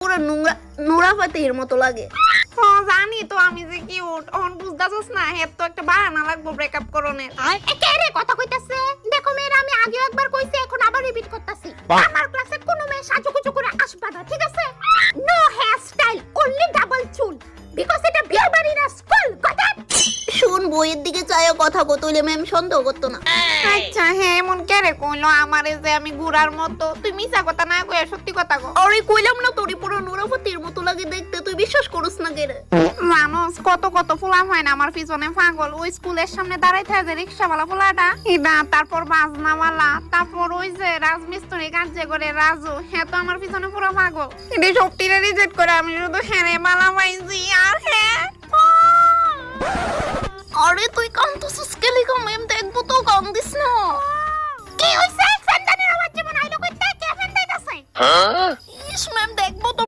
পুরো নোংরা নোরা ফাতেহির মতো লাগে। ও জানি তো আমি যে কিউট অন বুঝদাছস না হের তো একটা বাহানা লাগবো ব্রেকআপ করনের কে রে কথা কইতাছে? দেখো মেয়েরা আমি আগে একবার কইছি এখন আবার রিপিট করতাছি। আমার ক্লাসে কোনো মেয়ে সাজুগুজু করে আসবে না ঠিক আছে? No hair style only double চুল। বিকজ এটা বিয়ে বাড়ি না স্কুল কথা? শুন বইয়ের দিকে চাইও কথা কো তুইলে ম্যাম সন্দেহ করতো না। আচ্ছা হ্যাঁ এমন কে রে কইলো আমারে যে আমি গুড়ার মতো। তুই মিছা কথা না কইয়া সত্যি কথা কও। আরে কইলাম না তোরই পুরো নোরা ফাতেহির মতো লাগে দেখতে। তুই বিশ্বাস করুস না কেরে মানুষ কত কত ফুলা হয় না আমার পিছনে পাগল। ওই স্কুলের সামনে দাঁড়াই থাকে যে রিক্সাওয়ালা ফুলাটা। এটা তারপর বাজনাওয়ালা তারপর ওই যে রাজমিস্ত্রি কাজ করে রাজু। হ্যাঁ তো আমার পিছনে পুরো পাগল। এটা সবটিরে রিজেক্ট করে আমি শুধু হ্যাঁ মালা পাইছি Huh? Yes, ma'am. Dagbo to